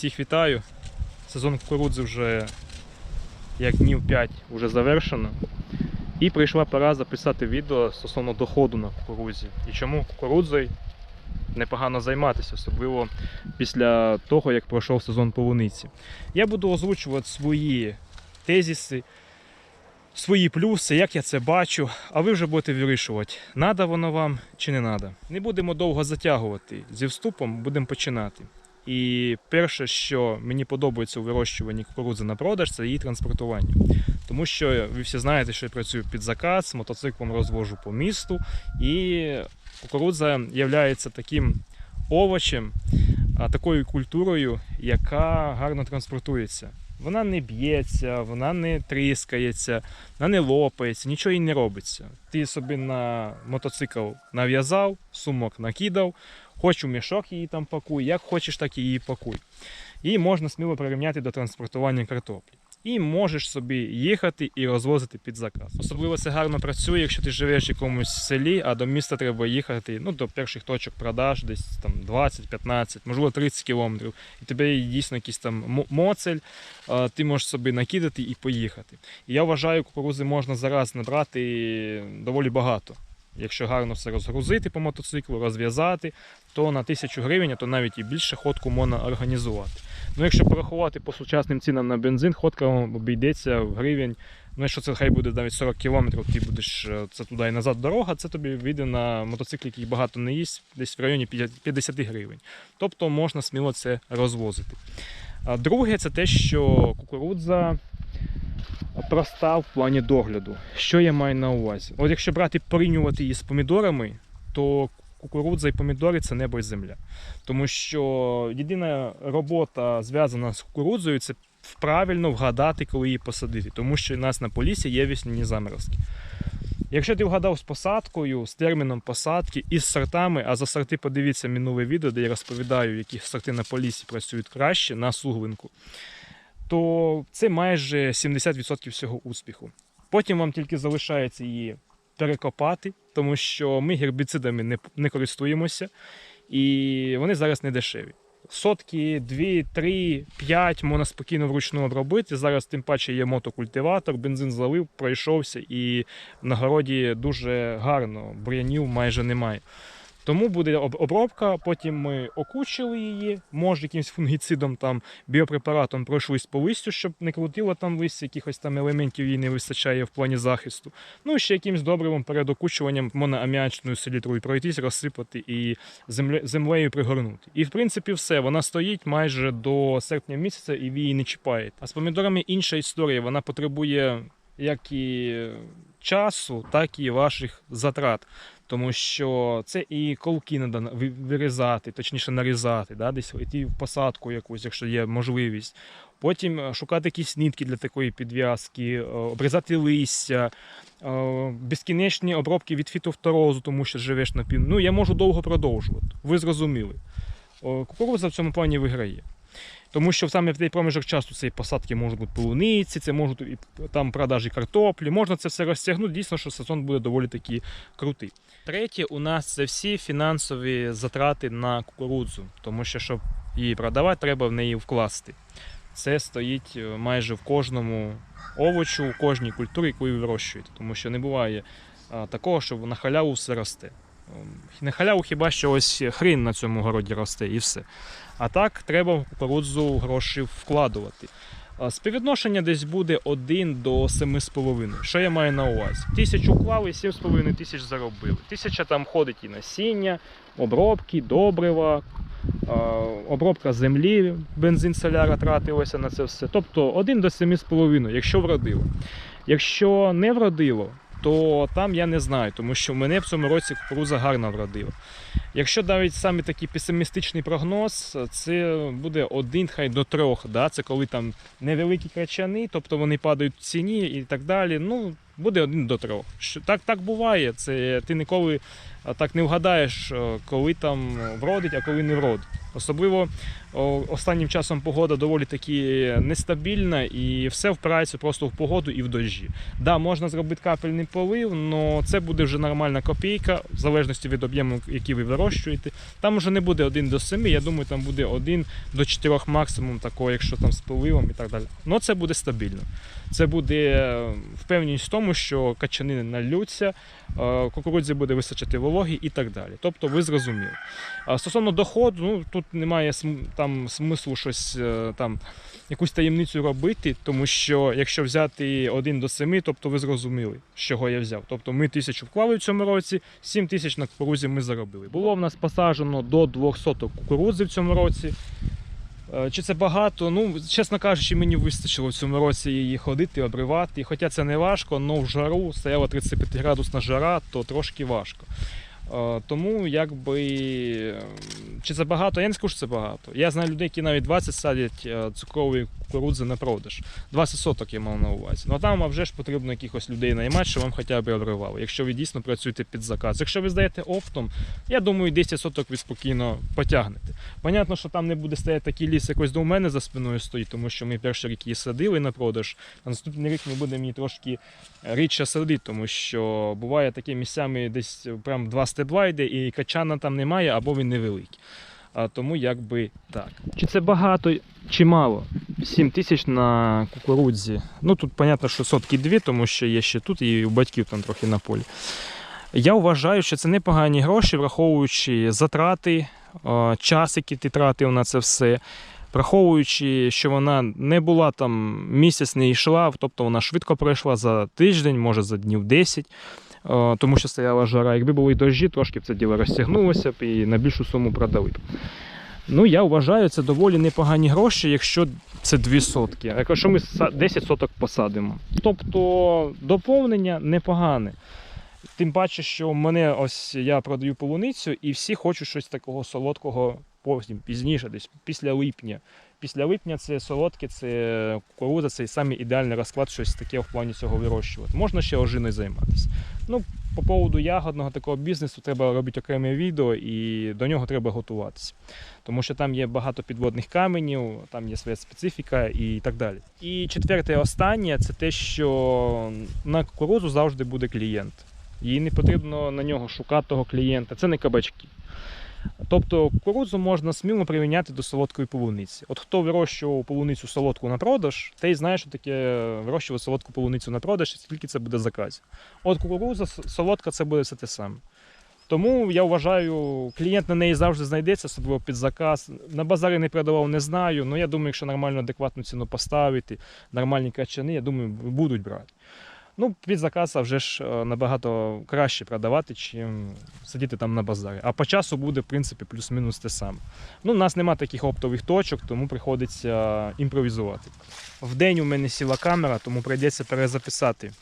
Всіх вітаю. Сезон кукурудзи вже як днів 5 вже завершено. І прийшла пора записати відео стосовно доходу на кукурудзі. І чому кукурудзою непогано займатися, особливо після того, як пройшов сезон полуниці. Я буду озвучувати свої тезіси, свої плюси, як я це бачу, а ви вже будете вирішувати, надо воно вам чи не надо. Не будемо довго затягувати. Зі вступом будемо починати. І перше, що мені подобається у вирощуванні кукурудзи на продаж, це її транспортування. Тому що ви всі знаєте, що я працюю під заказ, мотоциклом розвожу по місту, і кукурудза є таким овочем, такою культурою, яка гарно транспортується. Вона не б'ється, вона не тріскається, вона не лопається, нічого їй не робиться. Ти собі на мотоцикл нав'язав, сумок накидав, хоч у мішок її там пакуй, як хочеш, так і її пакуй. І можна сміло прирівняти до транспортування картоплі. І можеш собі їхати і розвозити під заказ. Особливо це гарно працює, якщо ти живеш в якомусь селі, а до міста треба їхати ну, до перших точок продаж, десь там 20-15, можливо 30 кілометрів. І тебе є дійсно якийсь там моцель, ти можеш собі накидати і поїхати. І я вважаю, кукурузи можна зараз набрати доволі багато. Якщо гарно все розгрузити по мотоциклу, розв'язати, то на тисячу гривень, а то навіть і більше ходку можна організувати. Ну, якщо порахувати по сучасним цінам на бензин, ходка вам обійдеться в гривень. Ну, якщо це хай буде навіть 40 кілометрів, ти будеш е, це туди і назад дорога, це тобі вийде на мотоциклі, який багато не їсть, десь в районі 50 гривень. Тобто можна сміло це розвозити. А друге, це те, що кукурудза проста в плані догляду. Що я маю на увазі? От якщо брати порівнювати її з помідорами, то кукурудза і помідори це небо і земля. Тому що єдина робота зв'язана з кукурудзою це правильно вгадати, коли її посадити, тому що у нас на полісі є весняні заморозки. Якщо ти вгадав з посадкою, з терміном посадки і з сортами, а за сорти подивіться минуле відео, де я розповідаю, які сорти на полісі працюють краще на суглинку, то це майже 70% всього успіху. Потім вам тільки залишається її перекопати, тому що ми гербіцидами не, не користуємося, і вони зараз не дешеві. Сотки, 2, 3, 5 можна спокійно вручну обробити. Зараз тим паче є мотокультиватор, бензин залив, пройшовся і на городі дуже гарно, бур'янів майже немає. Тому буде обробка, потім ми окучили її, може якимось фунгіцидом, там, біопрепаратом пройшлись по листю, щоб не крутило там листя, якихось там елементів їй не вистачає в плані захисту. Ну і ще якимось добривом перед окучуванням моноаміачною селітрою пройтись, розсипати і земле, землею пригорнути. І в принципі все, вона стоїть майже до серпня місяця і ви її не чіпаєте. А з помідорами інша історія, вона потребує як і часу, так і ваших затрат. Тому що це і колки треба вирізати, точніше нарізати, да, десь йти в посадку якусь, якщо є можливість. Потім е, шукати якісь нитки для такої підв'язки, е, обрізати листя, е, безкінечні обробки від фітофторозу, тому що живеш на пів. Ну, я можу довго продовжувати. Ви зрозуміли. Кукурудза в цьому плані виграє. Тому що саме в цей проміжок часу цієї посадки можуть бути полуниці, це можуть і там продажі картоплі. Можна це все розтягнути. Дійсно, що сезон буде доволі таки крутий. Третє, у нас це всі фінансові затрати на кукурудзу, тому що щоб її продавати, треба в неї вкласти. Це стоїть е, майже в кожному овочу, у кожній культурі, яку ви вирощуєте. Тому що не буває такого, що на халяву все росте. Ем, На халяву хіба що ось хрін на цьому городі росте і все. А так треба в кукурудзу гроші вкладувати. Співвідношення десь буде 1 до 7,5. Що я маю на увазі? Тисячу вклали, 7,5 тисяч заробили. Тисяча там ходить і насіння, обробки, добрива, обробка землі, бензин соляра тратилося на це все. Тобто 1 до 7,5, якщо вродило. Якщо не вродило, то там я не знаю, тому що в мене в цьому році кукуруза гарно вродила. Якщо навіть саме такий песимістичний прогноз, це буде один хай до трьох. Да? Це коли там невеликі крачани, тобто вони падають в ціні і так далі. Ну, буде один до трьох. Так, так буває. Це ти ніколи так не вгадаєш, коли там вродить, а коли не вродить. Особливо останнім часом погода доволі таки нестабільна і все впирається просто в погоду і в дощі. Да, можна зробити капельний полив, але це буде вже нормальна копійка, в залежності від об'єму, який ви вирощуєте. Там вже не буде 1 до 7, я думаю, там буде 1 до 4 максимум, такого, якщо там з поливом і так далі. Ну це буде стабільно. Це буде е, впевненість в тому, що качани не нальються, е, кукурудзі буде вистачати вологи і так далі. Тобто ви зрозуміли. Стосовно доходу, ну тут немає там смислу щось е, там. Якусь таємницю робити, тому що якщо взяти 1 до 7, тобто ви зрозуміли, з чого я взяв. Тобто ми тисячу вклали в цьому році, 7 тисяч на кукурузі ми заробили. Було в нас посаджено до 200 кукурудзи в цьому році. Е, Чи це багато? Ну, чесно кажучи, мені вистачило в цьому році її ходити, обривати. Хоча це не важко, але в жару стояла 35 градусна жара, то трошки важко. Е, Тому якби е, чи це багато? Я не скажу, що це багато. Я знаю людей, які навіть 20 садять е, цукрової кукурудзи на продаж. 20 соток я мав на увазі. Ну а там а вже ж потрібно якихось людей наймати, щоб вам хоча б обривали, якщо ви дійсно працюєте під заказ. Якщо ви здаєте оптом, я думаю, 10 соток ви спокійно потягнете. Понятно, що там не буде стояти такий ліс, якось до мене за спиною стоїть, тому що ми перший рік її садили на продаж. А наступний рік ми будемо її трошки рідше садити, тому що буває таке місцями десь прям два стебла йде, і качана там немає, або він невеликий. А тому якби так. Чи це багато, чи мало? 7 тисяч на кукурудзі. Ну тут, понятно, що сотки дві, тому що є ще тут, і у батьків там трохи на полі. Я вважаю, що це непогані гроші, враховуючи затрати, час, який ти тратив на це все. Враховуючи, що вона не була там місяць не йшла, тобто вона швидко пройшла за тиждень, може за днів 10, е, тому що стояла жара. Якби були дощі, трошки б це діло розтягнулося б і на більшу суму продали б. Ну, я вважаю, це доволі непогані гроші, якщо це 2 сотки. А якщо ми 10 соток посадимо. Тобто доповнення непогане. Тим паче, що мене ось я продаю полуницю, і всі хочуть щось такого солодкого потім, пізніше, десь після липня. Після липня це солодке, це кукурудза, це самий ідеальний розклад, щось таке в плані цього вирощувати. Можна ще ожиною займатися. Ну, по поводу ягодного такого бізнесу треба робити окреме відео і до нього треба готуватися. Тому що там є багато підводних каменів, там є своя специфіка і так далі. І четверте, останнє це те, що на кукурудзу завжди буде клієнт. Їй не потрібно на нього шукати того клієнта. Це не кабачки. Тобто кукурудзу можна сміло прирівняти до солодкої полуниці. От хто вирощував полуницю солодку на продаж, той знає, що таке вирощувати солодку полуницю на продаж, скільки це буде заказів. От кукурудза солодка це буде все те саме. Тому я вважаю, клієнт на неї завжди знайдеться, особливо під заказ. На базарі не продавав, не знаю. але я думаю, якщо нормально адекватну ціну поставити, нормальні качани, я думаю, будуть брати. Ну, під заказ вже ж е, набагато краще продавати, чим сидіти там на базарі. А по часу буде, в принципі, плюс-мінус те саме. Ну, у нас нема таких оптових точок, тому приходиться імпровізувати. В день у мене сіла камера, тому прийдеться перезаписати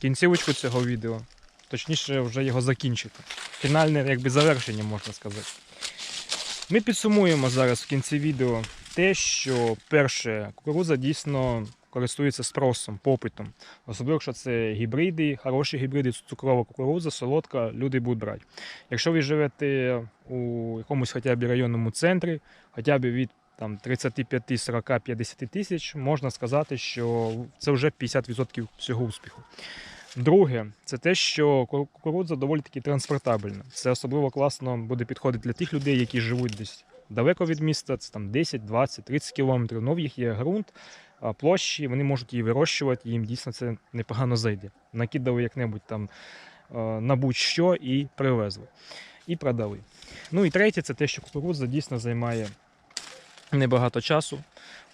кінцівочку цього відео. Точніше, вже його закінчити. Фінальне якби завершення, можна сказати. Ми підсумуємо зараз в кінці відео те, що перше, кукурудза дійсно користується спросом, попитом. Особливо, якщо це гібриди, хороші гібриди, цукрова кукурудза, солодка, люди будуть брати. Якщо ви живете у якомусь хоча б районному центрі, хоча б від там, 35, 40, 50 тисяч, можна сказати, що це вже 50% всього успіху. Друге, це те, що кукурудза доволі таки транспортабельна. Це особливо класно буде підходити для тих людей, які живуть десь далеко від міста, це там 10, 20, 30 кілометрів. Ну, в їх є ґрунт, площі, вони можуть її вирощувати, їм дійсно це непогано зайде. Накидали як-небудь там на будь-що і привезли. І продали. Ну і третє, це те, що кукурудза дійсно займає небагато часу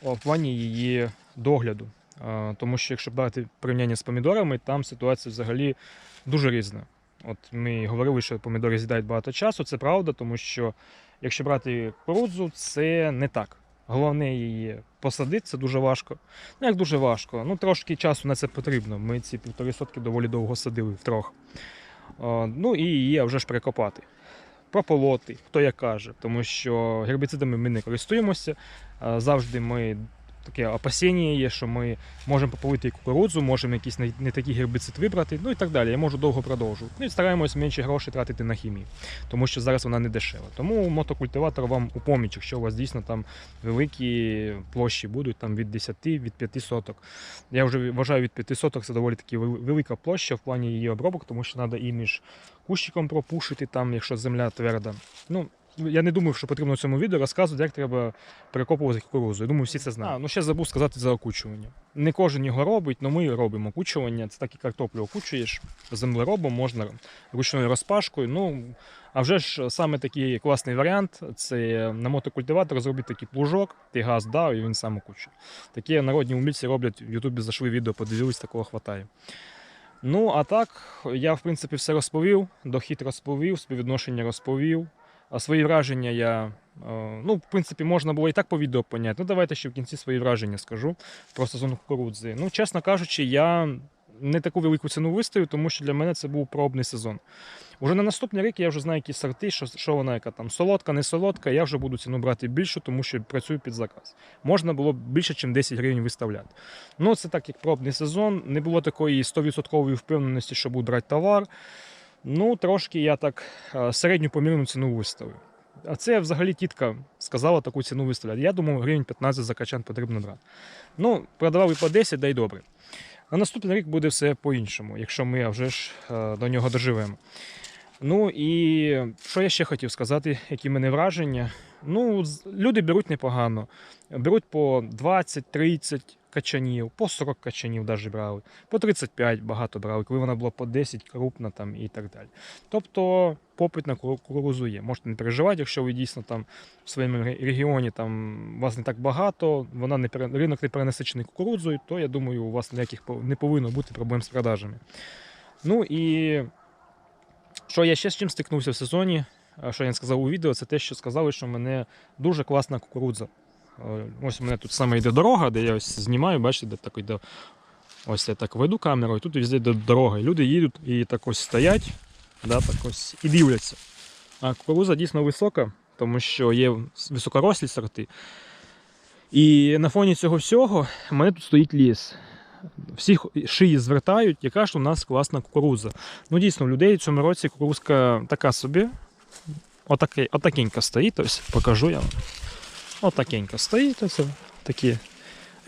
в плані її догляду. Тому що якщо брати порівняння з помідорами, там ситуація взагалі дуже різна. От ми говорили, що помідори з'їдають багато часу, це правда, тому що якщо брати кукурудзу, це не так. Головне її посадити, це дуже важко. Ну, як дуже важко. Ну, трошки часу на це потрібно. Ми ці півтори сотки доволі довго садили втрьох. Е, Ну і її вже ж перекопати. Прополоти, хто як каже, тому що гербіцидами ми не користуємося. Завжди ми таке опасіння є, що ми можемо попалити кукурудзу, можемо якийсь не, такий гербіцид вибрати, ну і так далі. Я можу довго продовжувати. Ну і стараємось менше грошей тратити на хімію, тому що зараз вона не дешева. Тому мотокультиватор вам у поміч, якщо у вас дійсно там великі площі будуть там від 10 від 5 соток. Я вже вважаю від 5 соток це доволі таки велика площа в плані її обробок, тому що треба і між кущиком пропушити, там, якщо земля тверда. Ну, я не думав, що потрібно в цьому відео розказувати, як треба перекопувати кукурузу. Я думаю, всі це знають. А, ну ще забув сказати за окучування. Не кожен його робить, але ми робимо окучування. Це так і картоплю окучуєш землеробом, можна ручною розпашкою. Ну, а вже ж саме такий класний варіант це на мотокультиватор зробити такий плужок, ти газ дав і він сам окучує. Такі народні умільці роблять в Ютубі зайшли відео, подивились, такого хватає. Ну, а так, я в принципі все розповів, дохід розповів, співвідношення розповів. А свої враження я. е, Ну, в принципі, можна було і так по відео поняти. Ну, давайте ще в кінці свої враження скажу про сезон кукурудзи. Ну, чесно кажучи, я не таку велику ціну виставив, тому що для мене це був пробний сезон. Уже на наступний рік я вже знаю, які сорти, що, що вона яка там солодка, не солодка. Я вже буду ціну брати більшу, тому що працюю під заказ. Можна було більше, ніж 10 гривень виставляти. Ну, це так як пробний сезон. Не було такої 100% впевненості, що буду брати товар. Ну, трошки я так е, середню помірну ціну виставив. А це взагалі тітка сказала таку ціну виставляти. Я думав, гривень 15 за качан потрібно брати. Ну, продавав і по 10, да й добре. На наступний рік буде все по-іншому, якщо ми вже ж е, до нього доживемо. Ну і що я ще хотів сказати, які мене враження. Ну, люди беруть непогано. Беруть по 20-30 качанів, по 40 качанів навіть брали, по 35 багато брали, коли вона була по 10 крупна там і так далі. Тобто попит на ку- кукурузу є. Можете не переживати, якщо ви дійсно там в своєму регіоні там вас не так багато, вона не ринок не перенасичений кукурудзою, то я думаю, у вас ніяких не повинно бути проблем з продажами. Ну і що я ще з чим стикнувся в сезоні, що я сказав у відео, це те, що сказали, що в мене дуже класна кукурудза. Е, Ось у мене тут саме йде дорога, де я ось знімаю, бачите, де так йде. Ось я так веду камеру, і тут везде дорога. І люди їдуть і так ось стоять, да, так ось і дивляться. А кукурудза дійсно висока, тому що є високорослі сорти. І на фоні цього всього в мене тут стоїть ліс. Всі шиї звертають, яка ж у нас класна кукурудза. Ну, дійсно, у людей в цьому році кукурузка така собі. Отаке, отакенька стоїть, ось покажу я вам. Отакенька стоїть, ось такі.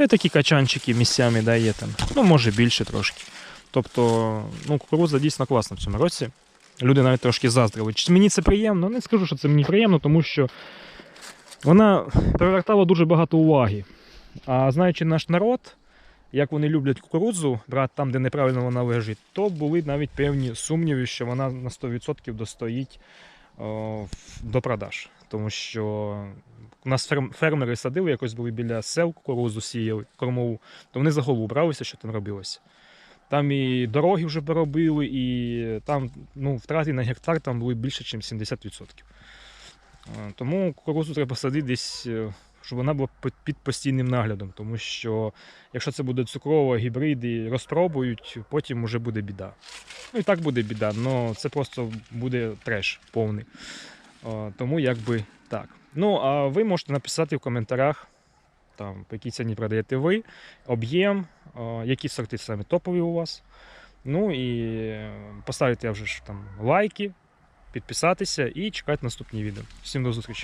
І такі качанчики місцями да, є там. Ну, може більше трошки. Тобто, ну, кукурудза дійсно класна в цьому році. Люди навіть трошки заздрили. Чи мені це приємно? Не скажу, що це мені приємно, тому що вона привертала дуже багато уваги. А знаючи наш народ, як вони люблять кукурудзу, брати там, де неправильно вона лежить, то були навіть певні сумніви, що вона на 100% достоїть до продаж. Тому що у нас фермери садили, якось були біля сел кукурузу сіяли, кормову, то вони за голову бралися, що там робилося. Там і дороги вже поробили, і там ну, втрати на гектар там були більше, ніж 70%. Е, Тому кукурузу треба садити десь, е, щоб вона була під- постійним наглядом, тому що якщо це буде цукрова, гібриди розпробують, потім вже буде біда. Ну і так буде біда, але це просто буде треш повний. Тому якби так. Ну, а ви можете написати в коментарях, там, по якій ціні продаєте ви, об'єм, які сорти саме топові у вас. Ну і поставити вже ж там лайки, підписатися і чекати наступні відео. Всім до зустрічі!